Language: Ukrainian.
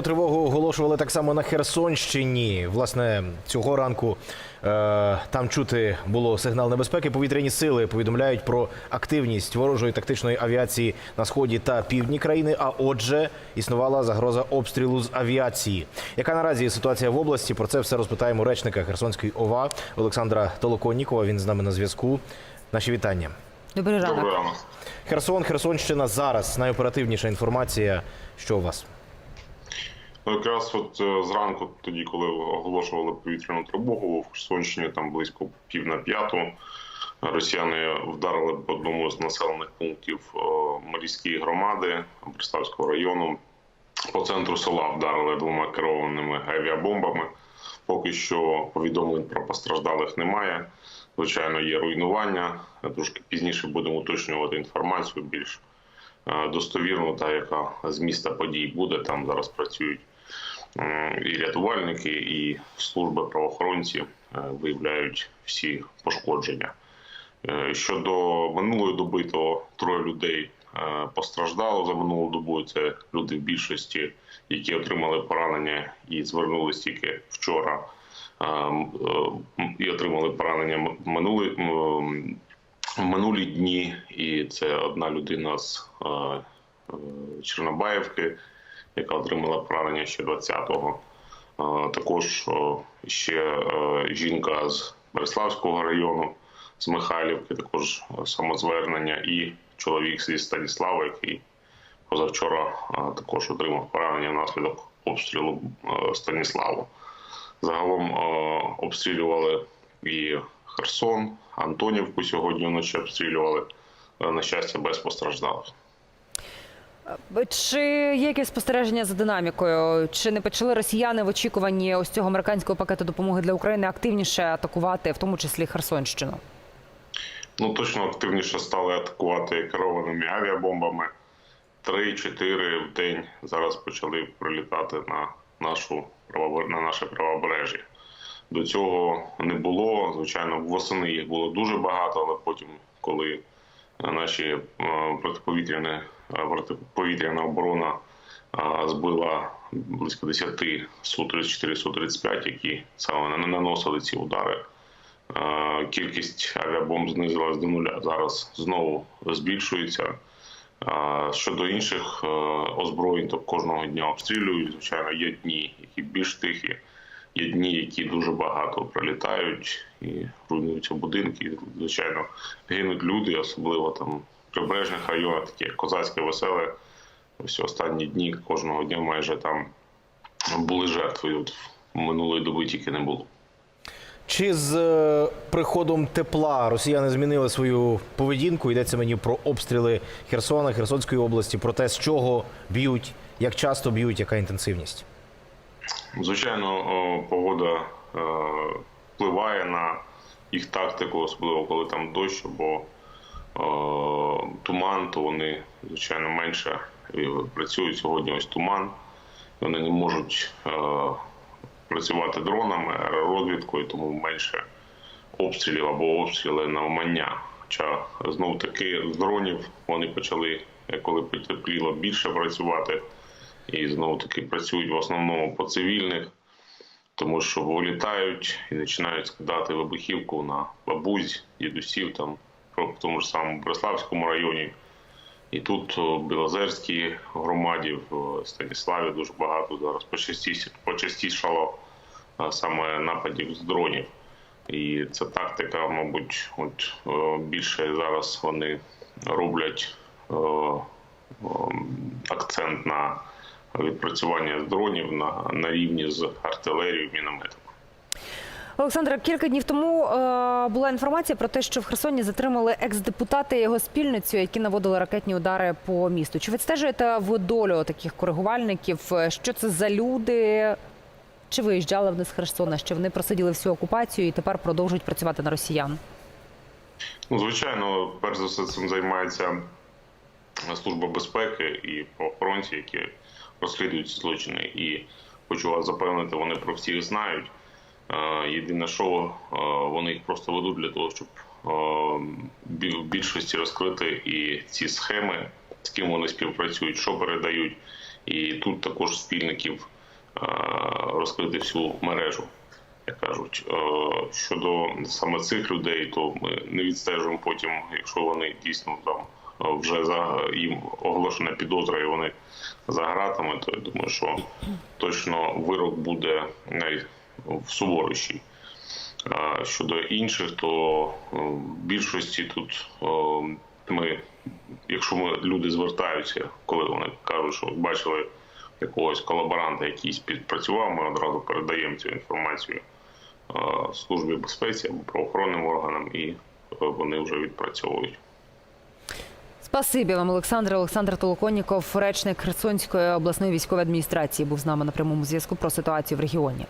Тривогу оголошували так само на Херсонщині. Власне, цього ранку е, там чути було сигнал небезпеки. Повітряні сили повідомляють про активність ворожої тактичної авіації на сході та півдні країни. А отже, існувала загроза обстрілу з авіації. Яка наразі ситуація в області? Про це все розпитаємо речника Херсонської ОВА Олександра Толоконнікова. Він з нами на зв'язку. Наші вітання. Добрий ранок. Добрий ранок. Херсон, Херсонщина зараз. Найоперативніша інформація. Що у вас? Якраз от е, зранку, тоді, коли оголошували повітряну тривогу в Херсонщині, там близько пів на п'яту, росіяни вдарили по одному з населених пунктів е, Марійської громади Береславського району. По центру села вдарили двома керованими авіабомбами. Поки що повідомлень про постраждалих немає. Звичайно, є руйнування. Трошки пізніше будемо уточнювати інформацію більш е, достовірну, та яка з міста подій буде. Там зараз працюють і рятувальники, і служби правоохоронці е, виявляють всі пошкодження. Е, Щодо минулої доби, то троє людей е, постраждало за минулу добу. Це люди в більшості, які отримали поранення і звернулись тільки вчора. І отримали поранення м- минулі, дні. І це одна людина з Чорнобаївки, яка отримала поранення ще 20-го. Е, Також ще е, жінка з Береславського району, з Михайлівки, також е, самозвернення, і чоловік зі Станіслава, який позавчора е, також отримав поранення внаслідок обстрілу е, Станіславу. Загалом е, обстрілювали і Херсон, Антонівку сьогодні вночі обстрілювали. Е, На щастя, без постраждалих. Чи є якесь спостереження за динамікою? Чи не почали росіяни в очікуванні ось цього американського пакету допомоги для України активніше атакувати, в тому числі Херсонщину? Ну точно активніше стали атакувати керованими авіабомбами. Три-чотири в день зараз почали прилітати на нашу на наше правобережжя. До цього не було. Звичайно, восени їх було дуже багато, але потім, коли наші е, протиповітряні протиповітряна оборона е, збила близько 10 Су-34, Су-35, які саме наносили ці удари. Кількість авіабомб знизилась до нуля. Зараз знову збільшується. Щодо інших озброєнь, то кожного дня обстрілюють. Звичайно, є дні, які більш тихі, є дні, які дуже багато прилітають і руйнуються будинки. Звичайно, гинуть люди, особливо там прибережних районах, такі як Козацьке, Веселе. Ось останні дні кожного дня майже там були жертви. От минулої доби тільки не було. Чи з е, приходом тепла росіяни змінили свою поведінку? Йдеться мені про обстріли Херсона, Херсонської області, про те, з чого б'ють, як часто б'ють, яка інтенсивність? Звичайно, погода е, впливає на їх тактику, особливо коли там дощ або е, туман, то вони, звичайно, менше е, працюють сьогодні. Ось туман. Вони не можуть е, працювати дронами, аеророзвідкою, тому менше обстрілів або обстріли на умання. Хоча знов таки з дронів вони почали, е, коли потепліло, більше працювати і знову таки працюють в основному по цивільних, тому що вилітають і починають скидати вибухівку на бабусь, дідусів там в тому ж самому Бреславському районі. І тут в Білозерській громаді, в Станіславі дуже багато зараз почастішало саме нападів з дронів. І ця тактика, мабуть, от е, більше зараз вони роблять е, е, акцент на відпрацювання дронів на, на рівні з артилерією, мінометом. Олександра, кілька днів тому е, була інформація про те, що в Херсоні затримали екс-депутата і його спільницю, які наводили ракетні удари по місту. Чи відстежуєте ви долю таких коригувальників? Що це за люди? Чи виїжджали вони з Херсона? Що вони просиділи всю окупацію і тепер продовжують працювати на росіян? Ну, звичайно, перш за все цим займається Служба безпеки і правоохоронці, які розслідують ці злочини. І хочу вас запевнити, вони про всіх знають. Єдине, що е, вони їх просто ведуть для того, щоб е, в більшості розкрити і ці схеми, з ким вони співпрацюють, що передають, І тут також спільників е, розкрити всю мережу. Як кажуть, щодо саме цих людей, то ми не відстежуємо потім, якщо вони дійсно там вже за їм оголошена підозра, і вони за гратами, то я думаю, що точно вирок буде навіть в суворіший. А Щодо інших, то е, в більшості тут е, ми, якщо ми люди звертаються, коли вони кажуть, що бачили якогось колаборанта, який співпрацював, ми одразу передаємо цю інформацію е, службі безпеці або правоохоронним органам, і вони вже відпрацьовують. Спасибі вам, Олександр. Олександр Толоконніков, речник Херсонської обласної військової адміністрації, був з нами на прямому зв'язку про ситуацію в регіоні.